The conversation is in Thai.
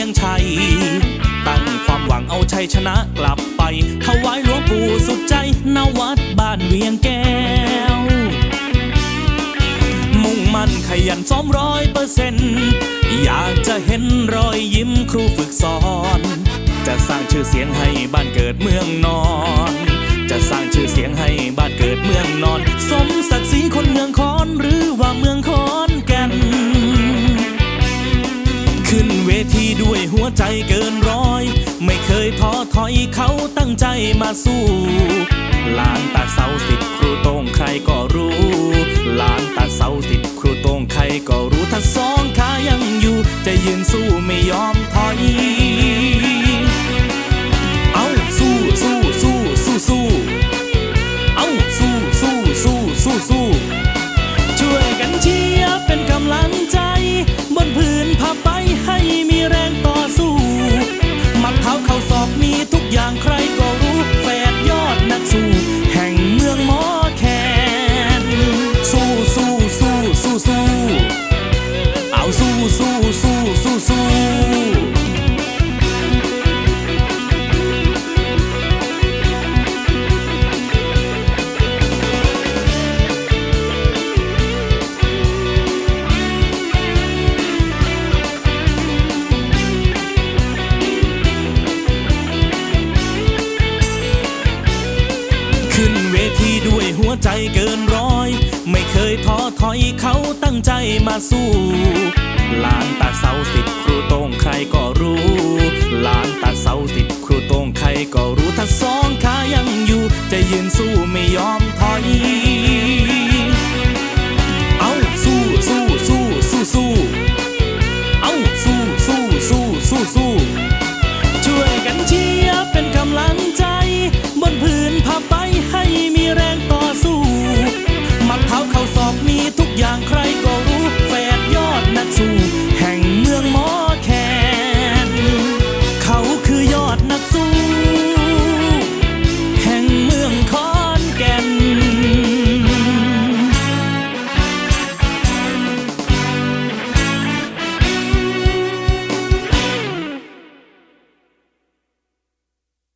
ยงชัย ตั้งความหวังเอาชัยชนะกลับไป ถวายหลวงปู่สุดใจนวัดบ้านเวียงแก้ว มุ่งมั่นขยันซ้อมร้อยเปอร์เซ็นต์อยากจะเห็นรอยยิ้มครูฝึกสอน จะสร้างชื่อเสียงให้บ้านเกิดเมืองนอน จะสร้างชื่อเสียงให้บ้านเกิดเมืองนอน สมศักดิ์ศรีคนเมืองคอนหรือว่าเมือง หัวใจเกินร้อย ไม่เคยท้อถอยเขาตั้งใจมาสู้ลานตาเสาสิทธิ์ครูโต้งใครก็รู้ลานตาเสาสิทธิ์ครูโต้งใครก็รู้ถ้าสองขายังอยู่ จะยืนสู้ไม่ยอม สู้ขึ้นเวทีด้วยหัวใจเกินร้อย ไม่เคยท้อถอยเขาตั้งใจมาสู้ ก็รู้ถ้าสองขายังอยู่ จะยืนสู้ไม่ยอมถอย เอาสู้สู้สู้สู้สู้เอาสู้สู้สู้สู้สู้ช่วยกันเชียร์เป็นกำลังใจ บนพื้นผ้าใบให้มีแรงต่อสู้มัดเท้าเข่าศอกมีทุกอย่างใครก็